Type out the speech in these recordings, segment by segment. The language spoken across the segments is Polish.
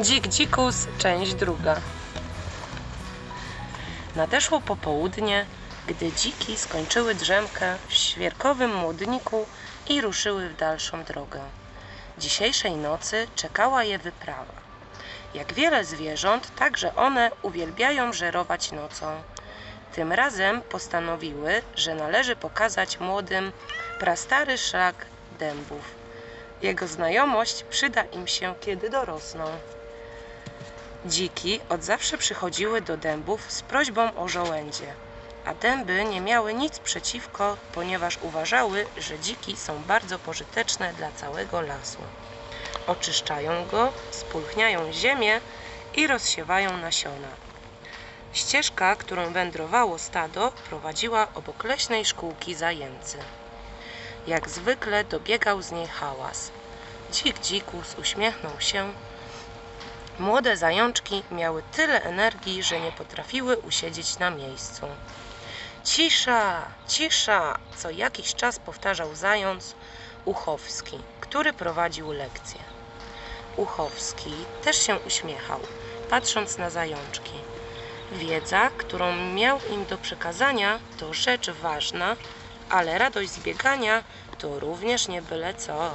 Dzik Dzikus, część druga. Nadeszło popołudnie, gdy dziki skończyły drzemkę w świerkowym młodniku i ruszyły w dalszą drogę. Dzisiejszej nocy czekała je wyprawa. Jak wiele zwierząt, także one uwielbiają żerować nocą. Tym razem postanowiły, że należy pokazać młodym prastary szlak dębów. Jego znajomość przyda im się, kiedy dorosną. Dziki od zawsze przychodziły do dębów z prośbą o żołędzie, a dęby nie miały nic przeciwko, ponieważ uważały, że dziki są bardzo pożyteczne dla całego lasu. Oczyszczają go, spulchniają ziemię i rozsiewają nasiona. Ścieżka, którą wędrowało stado, prowadziła obok leśnej szkółki zajęcy. Jak zwykle dobiegał z niej hałas. Dzik dzikus uśmiechnął się. Młode zajączki miały tyle energii, że nie potrafiły usiedzieć na miejscu. Cisza, cisza, co jakiś czas powtarzał zając Uchowski, który prowadził lekcję. Uchowski też się uśmiechał, patrząc na zajączki. Wiedza, którą miał im do przekazania, to rzecz ważna, ale radość z biegania to również nie byle co.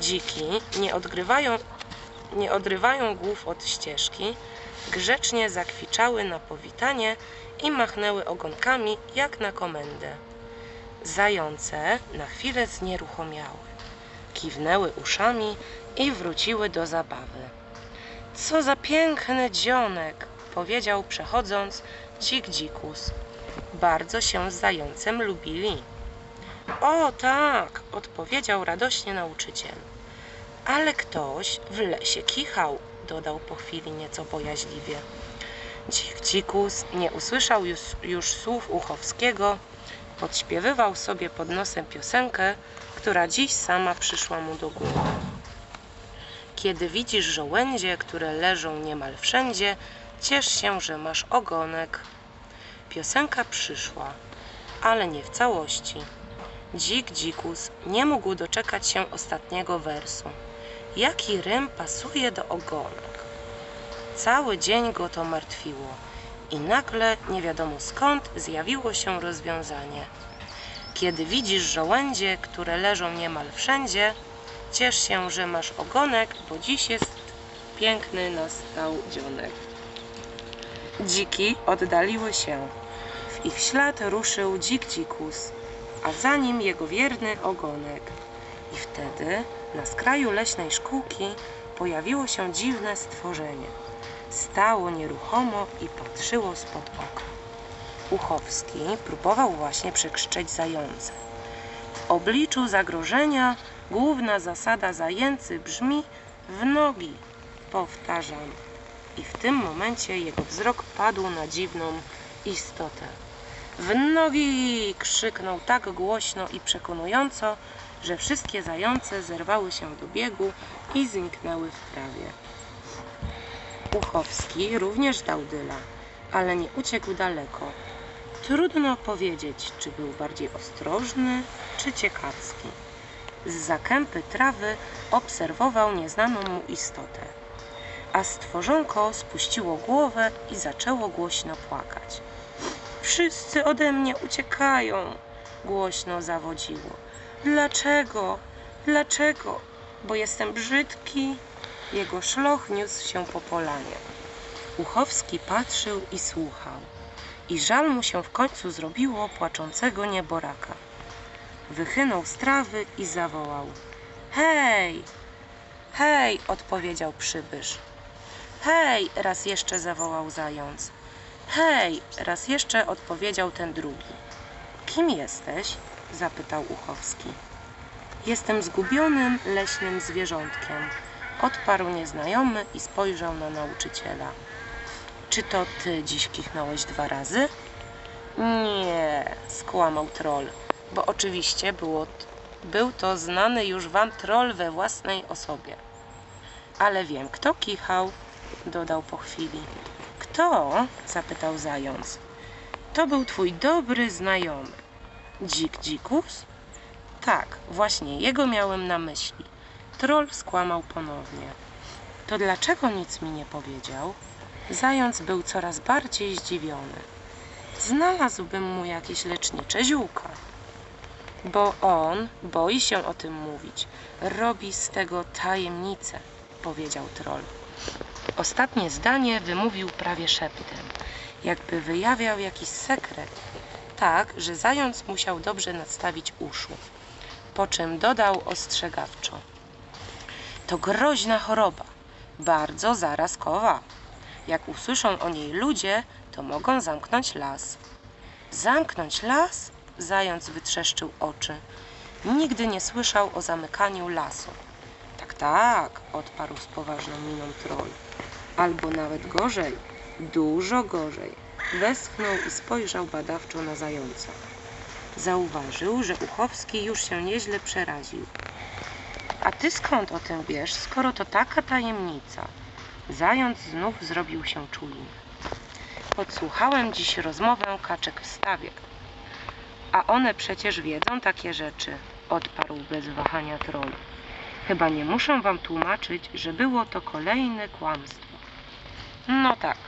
Dziki nie odgrywają, nie odrywają głów od ścieżki, grzecznie zakwiczały na powitanie i machnęły ogonkami jak na komendę. Zające na chwilę znieruchomiały, kiwnęły uszami i wróciły do zabawy. Co za piękny dzionek, powiedział przechodząc dzik dzikus. Bardzo się z zającem lubili. O tak, odpowiedział radośnie nauczyciel. Ale ktoś w lesie kichał, dodał po chwili nieco bojaźliwie. Dzik dzikus nie usłyszał już, już słów Uchowskiego, podśpiewywał sobie pod nosem piosenkę, która dziś sama przyszła mu do głowy. Kiedy widzisz żołędzie, które leżą niemal wszędzie, ciesz się, że masz ogonek. Piosenka przyszła, ale nie w całości. Dzik dzikus nie mógł doczekać się ostatniego wersu. Jaki rym pasuje do ogonek? Cały dzień go to martwiło i nagle, nie wiadomo skąd, zjawiło się rozwiązanie. Kiedy widzisz żołędzie, które leżą niemal wszędzie, ciesz się, że masz ogonek, bo dziś jest piękny nastał dzionek. Dziki oddaliły się. W ich ślad ruszył dzik dzikus, a za nim jego wierny ogonek. I wtedy na skraju leśnej szkółki pojawiło się dziwne stworzenie. Stało nieruchomo i patrzyło spod oka. Uchowski próbował właśnie przekrzyczeć zające. W obliczu zagrożenia główna zasada zajęcy brzmi w nogi. Powtarzam. I w tym momencie jego wzrok padł na dziwną istotę. W nogi! krzyknął tak głośno i przekonująco, że wszystkie zające zerwały się do biegu i zniknęły w trawie. Uchowski również dał dyla, ale nie uciekł daleko. Trudno powiedzieć, czy był bardziej ostrożny, czy ciekawski. Z zakępy trawy obserwował nieznaną mu istotę, a stworzonko spuściło głowę i zaczęło głośno płakać. Wszyscy ode mnie uciekają, głośno zawodziło. Dlaczego? Dlaczego? Bo jestem brzydki. Jego szloch niósł się po polanie. Uchowski patrzył i słuchał. I żal mu się w końcu zrobiło płaczącego nieboraka. Wychynął z trawy i zawołał. Hej! Hej! odpowiedział przybysz. Hej! raz jeszcze zawołał zając. Hej! raz jeszcze odpowiedział ten drugi. Kim jesteś? zapytał Uchowski. Jestem zgubionym leśnym zwierzątkiem, odparł nieznajomy i spojrzał na nauczyciela. Czy to ty dziś kichnąłeś dwa razy? Nie, skłamał troll, bo oczywiście było, był to znany już wam troll we własnej osobie. Ale wiem, kto kichał, dodał po chwili. Kto? zapytał zając. To był twój dobry znajomy. Dzik dzikus? Tak, właśnie jego miałem na myśli. Troll skłamał ponownie. To dlaczego nic mi nie powiedział? Zając był coraz bardziej zdziwiony. Znalazłbym mu jakieś lecznicze ziółka. Bo on boi się o tym mówić. Robi z tego tajemnicę, powiedział troll. Ostatnie zdanie wymówił prawie szeptem, jakby wyjawiał jakiś sekret, tak, że zając musiał dobrze nadstawić uszu. Po czym dodał ostrzegawczo. To groźna choroba, bardzo zarazkowa. Jak usłyszą o niej ludzie, to mogą zamknąć las. Zamknąć las? Zając wytrzeszczył oczy. Nigdy nie słyszał o zamykaniu lasu. Tak, odparł z poważną miną troll. Albo nawet gorzej, dużo gorzej. Westchnął i spojrzał badawczo na zająca. Zauważył, że Uchowski już się nieźle przeraził. A ty skąd o tym wiesz, skoro to taka tajemnica? Zając znów zrobił się czujny. Podsłuchałem dziś rozmowę kaczek w stawie. A one przecież wiedzą takie rzeczy, odparł bez wahania troll. Chyba nie muszę wam tłumaczyć, że było to kolejne kłamstwo. No tak,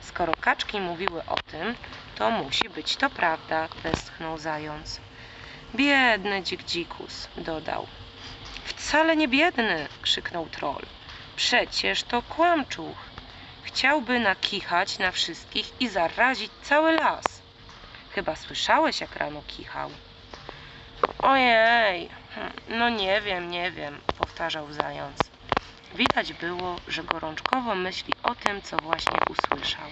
skoro kaczki mówiły o tym, to musi być to prawda, westchnął zając. Biedny dzik dzikus, dodał. Wcale nie biedny, krzyknął troll. Przecież to kłamczuch. Chciałby nakichać na wszystkich i zarazić cały las. Chyba słyszałeś, jak rano kichał. Ojej, no nie wiem, nie wiem, powtarzał zając. Widać było, że gorączkowo myśli o tym, co właśnie usłyszał.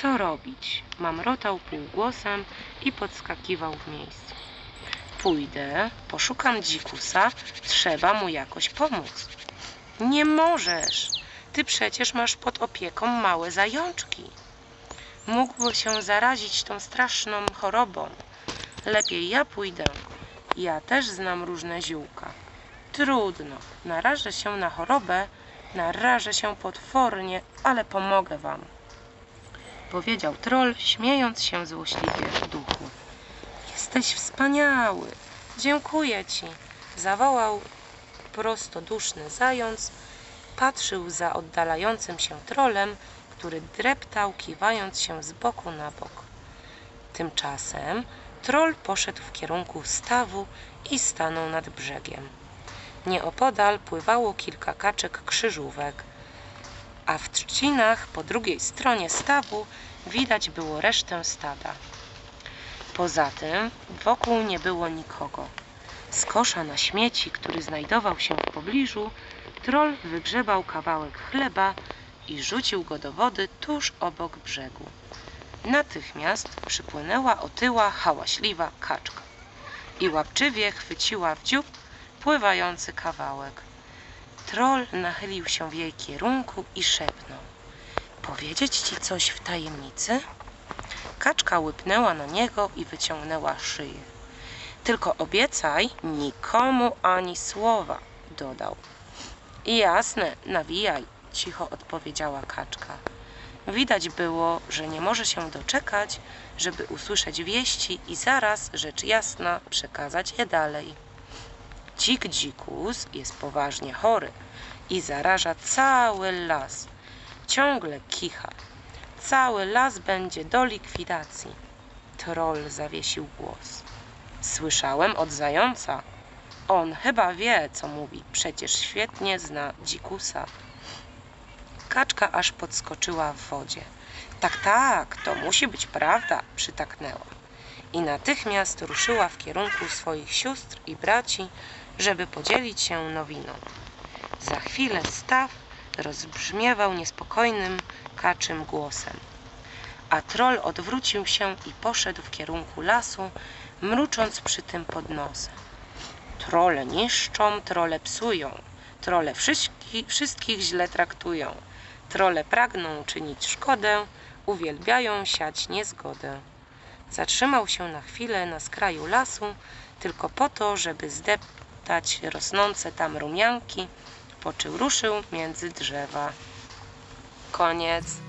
Co robić? Mamrotał półgłosem i podskakiwał w miejscu. Pójdę, poszukam dzikusa, trzeba mu jakoś pomóc. Nie możesz. Ty przecież masz pod opieką małe zajączki. Mógłby się zarazić tą straszną chorobą. Lepiej ja pójdę. Ja też znam różne ziółka. Trudno. Narażę się na chorobę, narażę się potwornie, ale pomogę wam. Powiedział troll, śmiejąc się złośliwie w duchu. Jesteś wspaniały. Dziękuję ci. Zawołał prostoduszny zając. Patrzył za oddalającym się trolem, który dreptał, kiwając się z boku na bok. Tymczasem troll poszedł w kierunku stawu i stanął nad brzegiem. Nieopodal pływało kilka kaczek krzyżówek, a w trzcinach po drugiej stronie stawu widać było resztę stada. Poza tym wokół nie było nikogo. Z kosza na śmieci, który znajdował się w pobliżu, troll wygrzebał kawałek chleba i rzucił go do wody tuż obok brzegu. Natychmiast przypłynęła otyła, hałaśliwa kaczka i łapczywie chwyciła w dziób pływający kawałek. Troll nachylił się w jej kierunku i szepnął. Powiedzieć ci coś w tajemnicy? Kaczka łypnęła na niego i wyciągnęła szyję. Tylko obiecaj nikomu ani słowa, dodał. Jasne, nawijaj, cicho odpowiedziała kaczka. Widać było, że nie może się doczekać, żeby usłyszeć wieści i zaraz, rzecz jasna, przekazać je dalej. Dzik dzikus jest poważnie chory i zaraża cały las. Ciągle kicha. Cały las będzie do likwidacji. Troll zawiesił głos. Słyszałem od zająca. On chyba wie, co mówi. Przecież świetnie zna dzikusa. Kaczka aż podskoczyła w wodzie. Tak, tak, to musi być prawda, przytaknęła. I natychmiast ruszyła w kierunku swoich sióstr i braci, żeby podzielić się nowiną. Za chwilę staw rozbrzmiewał niespokojnym, kaczym głosem. A troll odwrócił się i poszedł w kierunku lasu, mrucząc przy tym pod nosem. Trole niszczą, trole psują, trole wszystki, wszystkich źle traktują, trole pragną czynić szkodę, uwielbiają siać niezgodę. Zatrzymał się na chwilę na skraju lasu, tylko po to, żeby zdeptać rosnące tam rumianki, po czym ruszył między drzewa. Koniec.